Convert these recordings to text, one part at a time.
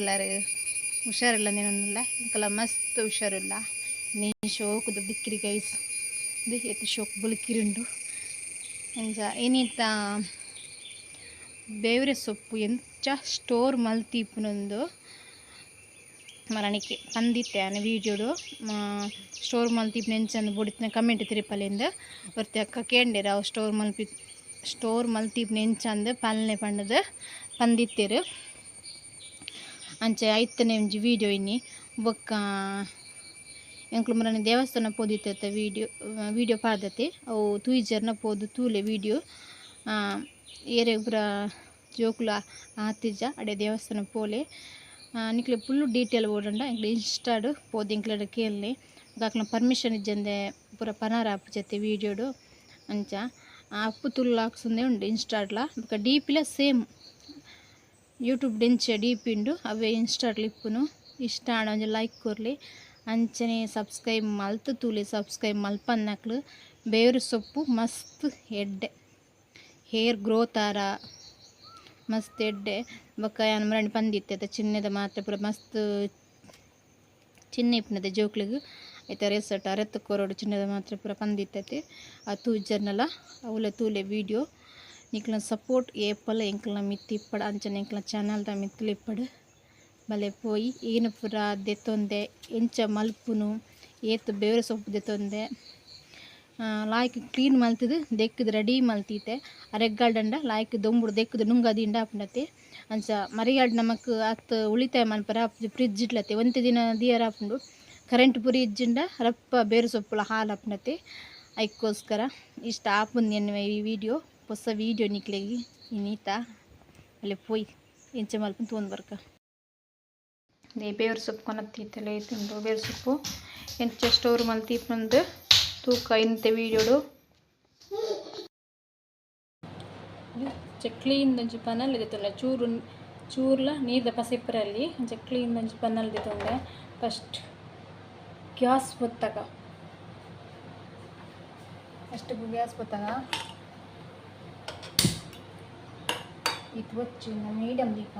ಎಲ್ಲರೂ, ಹುಷಾರಿಲ್ಲ ನೀನೊಂದಿಲ್ಲ? ಇಂಕಲ್ಲ ಮಸ್ತ್ ಹುಷಾರಿಲ್ಲ. ನೀ ಶೋಕದು ಬಿಕ್ಕಿರಿ ಗೈಸ್ ಇದು ಎತ್ತು ಶೋಕ್, ಬುಲ್ಕಿರಿಂಡು. ಎಂಜ ಏನಿತ್ತ? ಬೇವ್ರೆ ಸೊಪ್ಪು, ಎಂಚ ಸ್ಟೋರ್ ಮಲ್ತಿಪ್ಪುನೊಂದು ಮರಣಿಕೆ ಪಂದಿತ್ತೆ ಅನ್ನ ವೀಡಿಯೋಡು ಸ್ಟೋರ್ ಮಲ್ತಿಪ್ಪು ನೆಂಚಂದು ಬುಡಿತ್ನ ಕಮೆಂಟ್ ತಿರಿಪಲಿಂದ ಬರ್ತಿ ಅಕ್ಕ ಕೇಂಡಿರ ಅವು ಸ್ಟೋರ್ ಮಲ್ಪಿ ಸ್ಟೋರ್ ಮಲ್ತಿಪ್ಪು ನೆಂಚಂದು ಪಾಲನೆ ಪಂಡದು, ಪಂದಿತ್ತೇರು. ಅಂಚೆ ಐತನೆ ಒಂಜಿ ವೀಡಿಯೋ ಇನ್ನಿ ಬೊಕ್ಕ ಎಂಕ್ಲು ಮರನೆ ದೇವಸ್ಥಾನ ಪೋದಿತ್ತ ವೀಡಿಯೋ ವೀಡಿಯೋ ಪಾಡ್ದತೆ ಅವು ತೂಯಿಜರ್ನ ಪೋದು ತೂಲೆ ವೀಡಿಯೋ ಏರೆ ಪೂರ ಜೋಕುಲ ಆತಿಜ ಅಡೆ ದೇವಸ್ಥಾನ ಪೋಲೆ ನಿಕ್ಲೆ ಫುಲ್ ಡೀಟೇಲ್ ಓಡಂಡ ಎಂಕ್ಲೆ ಇನ್ಸ್ಟಾಡ್ ಪೋದು ಎಂಕ್ಲೆಡ್ ಕೇಳನೆ ದಾಕ್ಲ ಪರ್ಮಿಷನ್ ಇಜ್ಜಂದೆ ಪೂರ ಪನಾರ ಆಪು ಜತೆ ವೀಡಿಯೋಡು ಅಂಚ ಅಪ್ಪು ತುಲ್ಲಾಕ್ಸುಂದೆ ಉಂಡು ಇನ್ಸ್ಟಾಡ್ಲ ಬೊಕ ಡಿಪಿಲ ಸೇಮ್ ಯೂಟ್ಯೂಬ್ ಡೆಂಚ ಡೀಪಿಂಡು ಅವೇ ಇನ್ಸ್ಟಾಡ್ಲ ಇಪ್ಪುನು ಇಷ್ಟ ಆಂಡ ಒಂಜಿ ಲೈಕ್ ಕೊರ್ಲಿ. ಅಂಚನೆ ಸಬ್ಸ್ಕ್ರೈಬ್ ಮಲ್ತು ತೂಲಿ ಸಬ್ಸ್ಕ್ರೈಬ್ ಮಲ್ಪನ್ನಕ್ಲು ಬೇರು ಸೊಪ್ಪು ಮಸ್ತ್ ಎಡ್ಡೆ. ಹೇರ್ ಗ್ರೋತ್ ಆರ ಮಸ್ತ್ ಎಡ್ಡೆ. ಬೊಕ್ಕ ಯಾನ್ ಮರಣಿ ಪಂದಿತ್ತೆ ಚಿನ್ನದ ಮಾತ್ರ ಪೂರ ಮಸ್ತ್ ಚಿನ್ನ ಇಪ್ಪನದ ಜೋಕ್ಲೆಗ್. ಐತ ರೆಸಟ್ ಅರೆತ್ ಕೊರೋಡು ಚಿನ್ನದ ಮಾತ್ರ ಪೂರ ಪಂದಿತ್ತೈತೆ. ಆ ತೂಜರ್ನಲ್ಲ ಅವಲ ತೂಲೆ ವೀಡಿಯೋ ನಿಕ್ಲ ಸಪೋರ್ಟ್, ಏಪಲ ಎಂಕ್ಲ ಮಿತ್ತಿಪ್ಪಡ, ಅಂಚನೆ ಎಂಕ್ಲ ఛానల్ ಮಿತ್ಲಿಪ್ಪಡ್ ಬಲೆ ಪೋಯಿ ಏನು ಪುರ ದೆತ್ತೊಂದೆ, ಎಂಚ ಮಲ್ಪುನು, ಏತ್ ಬೇರೆ ಸೊಪ್ಪು ದೆತ್ತೊಂದೆ. ಲಾಯ್ಕ್ ಕ್ಲೀನ್ ಮಲ್ತದು, ದೆಕ್ಕದು ರೆಡಿ ಮಲ್ತೀತೆ. ಅರೆಗ್ಗಾಲ್ಡಂಡ ಲಾಯ್ಕ್ ದೊಂಬುಡು ದೆಕ್ಕದು ನುಂಗದಿಂಡ ಆಪುಂಡತೆ ಅಂಚ ಮರಿಗಾಡ್ ನಮಕ್ ಅತ್ ಉಳಿತಾಯ ಮನ್ಪರ ಫ್ರಿಜ್ ಇಟ್ಲತೆ ಒಂತೆ ದಿನ ದಿಯರ್ ಆಪುಂಡು ಕರೆಂಟ್ ಪುರಿ ಇಜ್ಜಿಂಡ, ರಪ್ಪ ಬೇರೆ ಸೊಪ್ಪುಲ ಹಾಲು ಆಪುಂಡತೆ ಐಕ್ಕೋಸ್ಕರ ಇಷ್ಟ ಆಪುಂದು ಎನ್ನುವ ಈ ವಿಡಿಯೋ. ಹೊಸ ವಿಡಿಯೋ ನಿಕ್ಲೆಗಿ. ಇನ್ನೀತ ಅಲ್ಲಿ ಪೋಯ್ ಎಂಚ ಮಲ್ಪ ತೊಂದು ಬರ್ಕ. ಬೇವ್ರ ಸೊಪ್ಪು ಕೊನತ್ತೀತಲೆ ತಿಂದು ಬೇವ್ರ ಸೊಪ್ಪು. ಎಂಚ ಸ್ಟೋರ್ ಮಲ್ತೀಪಂದು ತೂಕ ಇಂತೆ ವೀಡಿಯೋಡು ಇಂದ ಒಂಜಿ ಪನಲ್ ದೆತ್ತೊಂಡೆ ಚೂರು ಚೂರ್ಲ ನೀರ್ದ ಪಸಿಪ್ಪರಲ್ಲಿ ಒಂಚ ಕ್ಲೀನ್ ಒಂಜಿ ಪನಲ್ ದೆತ್ತೊಂಡೆ ಫಸ್ಟ್ ಗ್ಯಾಸ್ ಬೊತ್ತಗ ಫಸ್ಟ್ ಗ್ಯಾಸ್ ಬೊತ್ತಗ ಇದು ಬಚ್ಚು ಮೀಡಿಯಮ್ ದೀಪ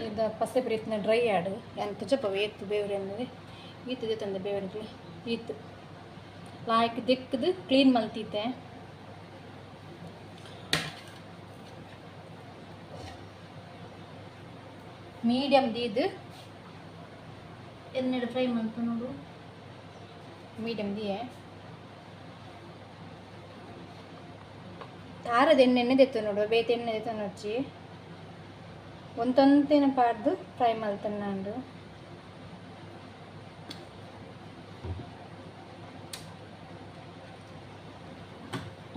ಇದು ಪಸೆ ಪ್ರೀತಿನ ಡ್ರೈ ಆಡು ಎಂತ ಚಪ್ಪ ಏತ್ತು ಬೇವ್ರೆ ಅನ್ನೋದು ಈತದೆ ತಂದೆ ಬೇವ್ರಿಗೆ ಈತು ಲಾಯ್ಕ್ ದಿಕ್ಕದು ಕ್ಲೀನ್ ಮಲ್ತೀತೆ ಮೀಡಿಯಮ್ ದೀದು ಎನ್ನೆರಡು ಫ್ರೈ ಮಾಡ್ತು ನೋಡು ಮೀಡಿಯಮ್ ದಿಯೆ ತಾರದ ಎಣ್ಣೆನೆ ತೆತ್ತು ನೋಡು ಬೇತೆ ಎಣ್ಣೆ ತೆತ್ತ ನೋಡ್ಚಿ ಒಂತೊಂತಿನ ಪಾಡ್ದು ಫ್ರೈ ಮಲ್ತೇನೆ ನಾನು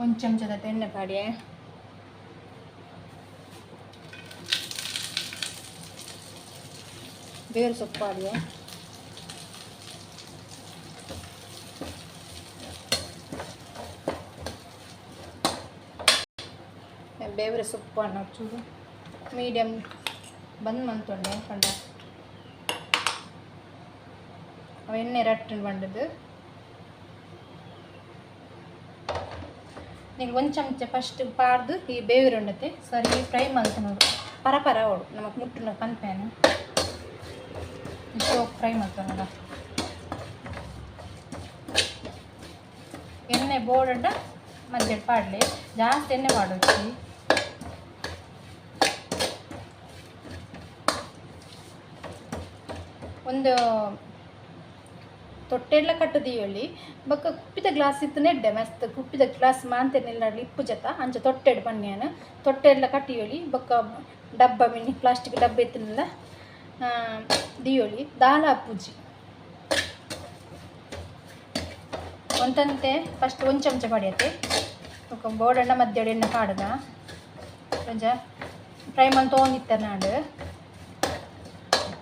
ಒಂದು ಚಮಚದ ಎಣ್ಣೆ ಪಾಡಿಯೆ ಬೇರು ಸೊಪ್ಪು ಪಾಡಿಯೆ ಬೇವರೆ ಸೊಪ್ಪು ಅನ್ನೋ ಚೂರು ಮೀಡಿಯಮ್ ಬಂದ್ ಮಂತೊಂಡೆ ಕಂಡ. ಎಣ್ಣೆ ರಟ್ಟು ಬಂಡದು ನೀವು ಒಂದು ಚಮಚ ಫಸ್ಟ್ ಪಾರ್ದು ಈ ಬೇವಿರ ಉಂಡತೆ ಸರಿ ಫ್ರೈ ನೋಡು. ಪರ ಪರ ಓಡು ನಮಗೆ ಮುಟ್ಟು ಪನ್ಪೇನು. ಸೋಪ್ ಫ್ರೈ ಮಾಡ್ತಾನಲ್ಲ ಎಣ್ಣೆ ಬೋರ್ಡ ಮಧ್ಯ ಪಾಡಲಿ, ಜಾಸ್ತಿ ಎಣ್ಣೆ ಮಾಡೋದು ಒಂದು ತೊಟ್ಟೆಡ್ಲ ಕಟ್ಟುದೀವಲ್ಲಿ ಬಕ್ಕ ಕುಪ್ಪಿದ ಗ್ಲಾಸ್ ಇತ್ತನೇ ಮಸ್ತ್ ಕುಪ್ಪಿದ ಗ್ಲಾಸ್ ಮಾಂತೆನೆಲ್ಲ ಇಪ್ಪು ಜತ. ಅಂಚ ತೊಟ್ಟೆಡ್ ಬನ್ನಿಯನ ತೊಟ್ಟೆಡ್ಲ ಕಟ್ಟಿಯೋಳಿ ಬಕ್ಕ ಡಬ್ಬ ಮಿನಿ, ಪ್ಲಾಸ್ಟಿಕ್ ಡಬ್ಬ ಇತ್ತನೆಲ್ಲ ದಿಯೋಳಿ ದಾಲ ಪೂಜಿ. ಒಂತಂತೆ ಫಸ್ಟ್ ಒಂದು ಚಮಚ ಪಡೆಯತ್ತೆ ಬೊಕ್ಕ ಬೋಡಣ್ಣ ಮಧ್ಯ ಎಣ್ಣೆ ಪಾಡ್ದ ಫ್ರೈ ಮಾಡಿ ತೊಗೊಂಡಿತ್ತ ನಾಡು.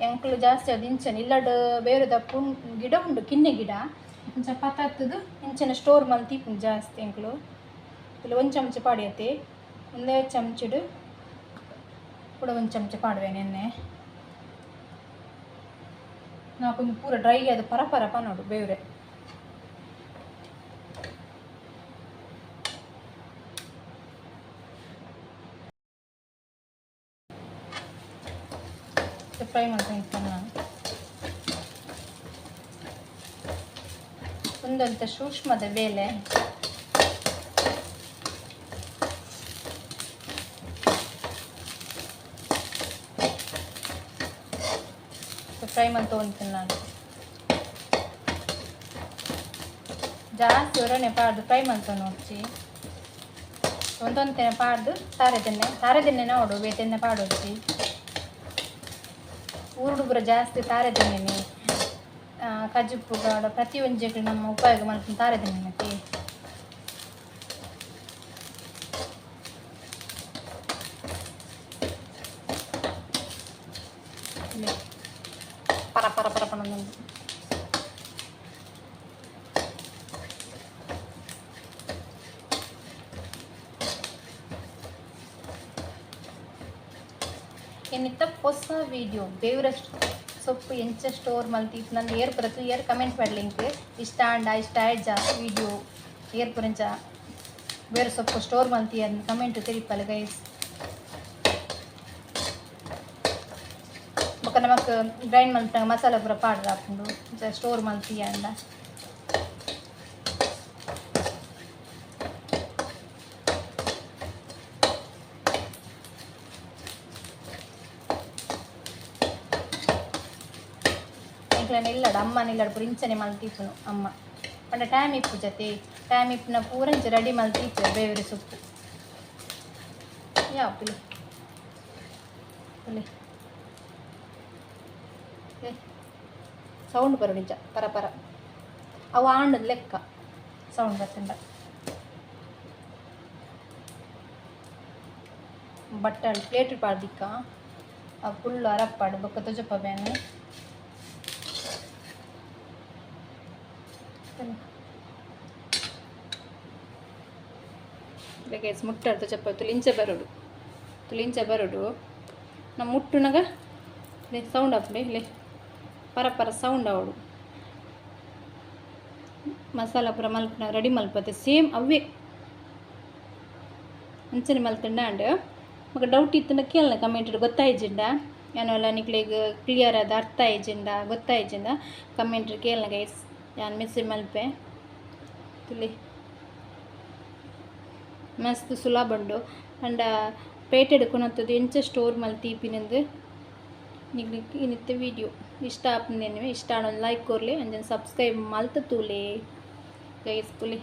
ಎಂಕ್ಲು ಜಾಸ್ತಿ ಅದು ಇಂಚನೆ ಇಲ್ಲಡ್ ಬೇರೆದ ಪುಣ್ ಗಿಡ ಉಂಡು ಕಿನ್ನೆ ಗಿಡ. ಇಂಚ ಪತ್ತತ್ತದು ಇಂಚನೆ ಸ್ಟೋರ್ ಮಲ್ತಿ ಜಾಸ್ತಿ ಎಂಕ್ಲು ಇಲ್ಲ ಒಂದು ಚಮಚ ಪಾಡಿಯತ್ತೆ. ಒಂದೇ ಚಮಚಡು ಕೂಡ ಒಂದು ಚಮಚ ಪಾಡುವೆ ಎಣ್ಣೆ. ನಾಕೊಂದು ಪೂರ ಡ್ರೈ ಅದು ಪರ ಪರ ನೋಡು ಬೇವ್ರೆ. ಫ್ರೈ ಮಾಡ್ಕೊಂಡು ನಾನು ಒಂದಂತ ಸೂಕ್ಷ್ಮದ ಬೇಲೆ ಫ್ರೈ ಮಾಡಿ ತೊಗೊಂತೀನಿ ನಾನು. ಜಾಸ್ತಿ ಹೊರನೆ ಪಾಡ್ದು ಫ್ರೈ ಮಾಡ್ಕೊಂಡು ನೋಡ್ಚಿ ಒಂದೊಂದು ಪಾಡ್ದು ತಾರೆ ತಿನ್ನೆ ತಾರೆ ತಿನ್ನೆ ನೋಡು ಬೇತೆನ್ನೆ ಊರುಡುಗುರ ಜಾಸ್ತಿ ತಾರೆ ತಿನ್ನೇನೆ ಕಜುಪ್ಪು ಗಾಡ ಪ್ರತಿ ಒಂಜಕ್ಕೆ ನಮ್ಮ ಉಪಯೋಗ ಮಾಡ್ಕೊಂಡು ತಾರೆ ತಿನ್ನೆ ಮತ್ತೆ ಇಲ್ಲಿ ಪರ ಪರ ಪರ ಏನಿತ್ತ ಹೊಸ ವಿಡಿಯೋ ಬೇವ್ರ ಸೊಪ್ಪು ಎಂಚ ಸ್ಟೋರ್ ಮಲ್ತಿತ್ತು ನಂದು ಏರ್ ಬರತ್ತು. ಏರ್ ಕಮೆಂಟ್ ಮಾಡ್ಲಿಂಕ್ ಇಷ್ಟ ಅಂಡ ಇಷ್ಟ ಆಯ್ಜ ವಿಡಿಯೋ ಏರ್ ಪುರಂಚ ಬೇರೆ ಸೊಪ್ಪು ಸ್ಟೋರ್ ಮಲ್ತಿ ಅಂತ ಕಮೆಂಟ್ ತಿರಿಪಲ್ಲ ಗೈಸ್ ಬೊಕ್ಕ ನಮಕ್ ಗ್ರೈಂಡ್ ಮಲ್ತ ಮಸಾಲ ಪೂರ ಪಾಡ್ರ ಹಾಕೊಂಡು ಸ್ಟೋರ್ ಮಲ್ತಿ ನಾಲ್ಕಲೇ ಇಲ್ಲಡ ಅಮ್ಮನ ಇಲ್ಲಡ ಪೂರ ಇಂಚನೆ ಮಲ್ತಿಪ್ಪುನು ಅಮ್ಮ ಪಂಡ ಟೈಮ್ ಇಪ್ಪು ಜತೆ ಟೈಮ್ ಇಪ್ಪುನ ಪೂರ ಇಂಚ ರೆಡಿ ಮಲ್ತಿಪ್ಪು ಬೇವಿರಿ ಸೊಪ್ಪು ಯಾವ ಪುಲಿ ಪುಲಿ ಸೌಂಡ್ ಬರು ನಿಜ ಪರ ಪರ ಅವು ಆಂಡದ ಲೆಕ್ಕ ಸೌಂಡ್ ಬರ್ತಿಂದ ಬಟ್ಟಲ್ ಪ್ಲೇಟ್ ಪಾಡ್ದಿಕ್ಕ ಫುಲ್ಲು ಅರಪ್ಪಾಡು ಬೊಕ್ಕ ತೊಜಪ್ಪ ಬೇನೆ ಗೈಸ್ ಮುಟ್ಟಾಡ್ತು ಚಪ್ಪ ತುಲಿಂಚೆ ಬರೋಡು. ತುಲಿಂಚೆ ಬರೋಡು. ನಮ್ಮ ಮುಟ್ಟುನಾಗ ಇಲ್ಲಿ ಸೌಂಡ್ ಆಗ್ಬಿಡಿ ಇಲ್ಲಿ. ಪರ ಪರ ಸೌಂಡ್ ಅವಡು ಮಸಾಲ ಪುರ ಮಲ್ಪನ, ರೆಡಿ ಮಲ್ಪತ್ತೆ. ಸೇಮ್ ಅವೇ ಅಂಚನೆ ಮಲ್ತಂಡ ಅಂಡ್, ಮಗ ಡೌಟ್ ಇತ್ತಂಡ ಕೇಳನ ಕಮೆಂಟ್ ಗೊತ್ತಾಯ್ಜಿಂಡ ಯಾನೆಲ್ಲ ನಿಕ್ಲಿಗೆ ಕ್ಲಿಯರ್ ಆದ ಅರ್ಥ ಆಯ್ಜಿಂಡ ಗೊತ್ತಾಯ್ಜಿಂದ ಕಮೆಂಟ್ ಕೇಳನ ಗೈಸ್ ಯಾನ್ ಮೆಸೇಜ್ ಮಲ್ಪೆ ತುಲಿ ಮಸ್ತ್ ಸುಲಭ ಬಂಡು ಅಂಡ ಪೇಟೆಡ್ ಕೊನತ್ತದು ಎಂಚ ಸ್ಟೋರ್ ಮಲ್ ತೀಪಿನಿಂದು ನಿಗ್ಲಿಕ್ಕೆ ಇನ್ನಿತ್ತ ವಿಡಿಯೋ ಇಷ್ಟ ಆಪಂದೇನಿವೆ ಇಷ್ಟ ಆಡೊಂದು ಲೈಕ್ ಕೊರ್ಲಿ ಅಂಜನ್ ಸಬ್ಸ್ಕ್ರೈಬ್ ಮಲ್ತ ತೂಲೆ ಗೈಸ್ ಪುಲಿ